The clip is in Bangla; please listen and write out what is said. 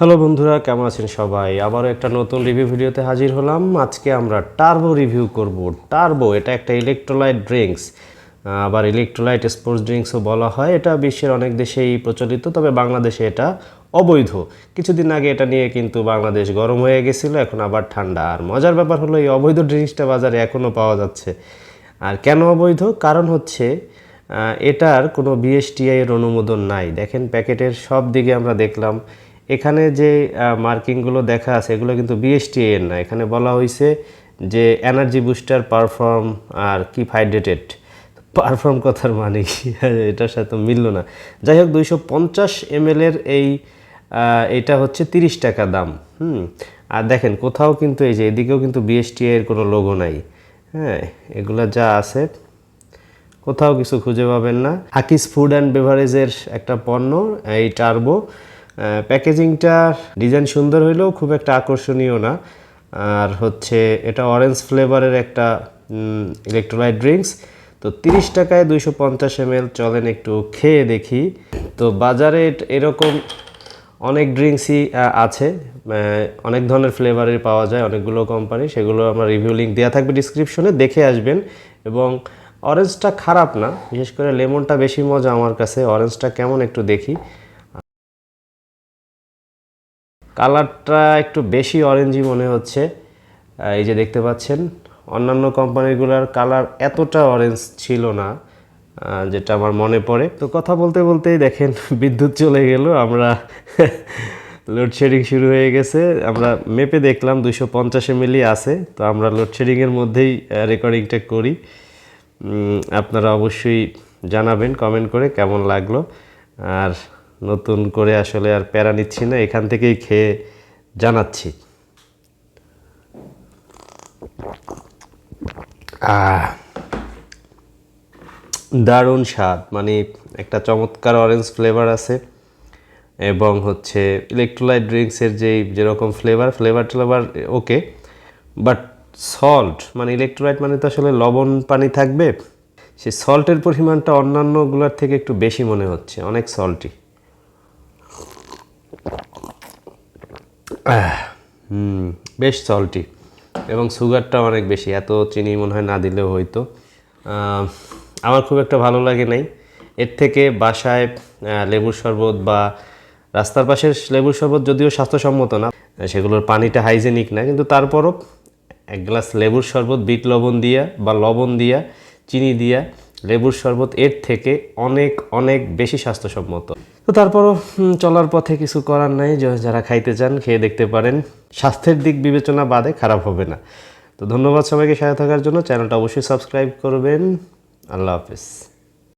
হ্যালো বন্ধুরা, কেমন আছেন সবাই? আবারও একটা নতুন রিভিউ ভিডিওতে হাজির হলাম। আজকে আমরা টার্বো রিভিউ করব। টার্বো এটা একটা ইলেকট্রোলাইট ড্রিঙ্কস আবার ইলেকট্রোলাইট স্পোর্টস ড্রিঙ্কসও বলা হয়। এটা বিশ্বের অনেক দেশেই প্রচলিত, তবে বাংলাদেশে এটা অবৈধ। কিছুদিন আগে এটা নিয়ে কিন্তু বাংলাদেশ গরম হয়ে গেছিল, এখন আবার ঠান্ডা। আর মজার ব্যাপার হলো, এই অবৈধ ড্রিঙ্কসটা বাজারে এখনও পাওয়া যাচ্ছে। আর কেন অবৈধ? কারণ হচ্ছে এটার কোনো বিএসটিআই এর অনুমোদন নাই। দেখেন, প্যাকেটের সব দিকে আমরা দেখলাম এখানে যে মার্কিংগুলো দেখা আছে, এগুলো কিন্তু বিএসটিআই এর না। এখানে বলা হয়েছে যে, এনার্জি বুস্টার, পারফর্ম আর কি হাইড্রেটেড পারফর্ম কথার মানে কি? এটার সাথে মিলল না। যাই হোক, দুইশো পঞ্চাশ এর এই এটা হচ্ছে তিরিশ টাকা দাম। হুম? আর দেখেন, কোথাও কিন্তু এই যে, এদিকেও কিন্তু বিএসটিআই এর কোনো লোগো নাই। হ্যাঁ এগুলো যা আছে, কোথাও কিছু খুঁজে পাবেন না। হাকিস ফুড অ্যান্ড বেভারেজের একটা পণ্য, এই টার্বো প্যাকেজিংটা ডিজাইন সুন্দর হইলেও খুব একটা আকর্ষণীয় না। আর হচ্ছে এটা অরেঞ্জ ফ্লেভারের একটা ইলেকট্রোলাইট ড্রিঙ্কস তো তিরিশ টাকায় দুইশো পঞ্চাশ এম চলেন একটু খেয়ে দেখি। তো বাজারে এরকম অনেক ড্রিঙ্কসই আছে। অনেক ধরনের ফ্লেভারের পাওয়া যায় অনেকগুলো কোম্পানি সেগুলো আমরা রিভিউ লিঙ্ক দেওয়া থাকবে ডিসক্রিপশনে দেখে আসবেন। এবং অরেঞ্জটা খারাপ না, বিশেষ করে লেমনটা বেশি মজা আমার কাছে। অরেঞ্জটা কেমন একটু দেখি। কালারটা একটু বেশি অরেঞ্জই মনে হচ্ছে। এই যে দেখতে পাচ্ছেন, অন্যান্য কোম্পানিগুলোর কালার এতটা অরেঞ্জ ছিল না যেটা আমার মনে পড়ে। তো কথা বলতে বলতেই দেখেন, বিদ্যুৎ চলে গেল, আমরা লোডশেডিং শুরু হয়ে গেছে। আমরা মেপে দেখলাম দুশো পঞ্চাশে মিলি আছে, তো আমরা লোডশেডিংয়ের মধ্যেই রেকর্ডিংটা করি। আপনারা অবশ্যই জানাবেন কমেন্ট করে কেমন লাগল। আর নতুন করে আসলে আর প্যারা নিচ্ছি না, এখান থেকেই খেয়ে জানাচ্ছি। দারুণ স্বাদ মানে একটা চমৎকার অরেঞ্জ ফ্লেভার আছে এবং হচ্ছে ইলেকট্রোলাইট ড্রিঙ্কসের যেই যেরকম ফ্লেভার ফ্লেভার ট্লেভার ওকে বাট সল্ট মানে ইলেকট্রোলাইট মানে তো আসলে লবণ পানি থাকবে, সেই সল্টের পরিমাণটা অন্যান্যগুলোর থেকে একটু বেশি মনে হচ্ছে, অনেক সল্টি বেশ সল্টি এবং সুগারটা অনেক বেশি, এত চিনি মনে হয় না দিলেও হয়তো। আমার খুব একটা ভালো লাগে নাই। এর থেকে বাসায় লেবুর শরবত বা রাস্তার পাশের লেবুর শরবত যদিও স্বাস্থ্যসম্মত না, সেগুলোর পানিটা হাইজেনিক না, কিন্তু তারপরও এক গ্লাস লেবুর শরবত, বিট লবণ দিয়া বা লবণ দিয়া, চিনি দিয়া লেবুর শরবত এর থেকে অনেক অনেক বেশি স্বাস্থ্যসম্মত। তো তারপরও চলার পথে কিছু করার নাই। যারা খাইতে চান, খেয়ে দেখতে পারেন। স্বাস্থ্যের দিক বিবেচনা বাদে খারাপ হবে না। তো ধন্যবাদ সবাইকে সাথে থাকার জন্য। চ্যানেলটা অবশ্যই সাবস্ক্রাইব করবেন। আল্লাহ হাফেজ।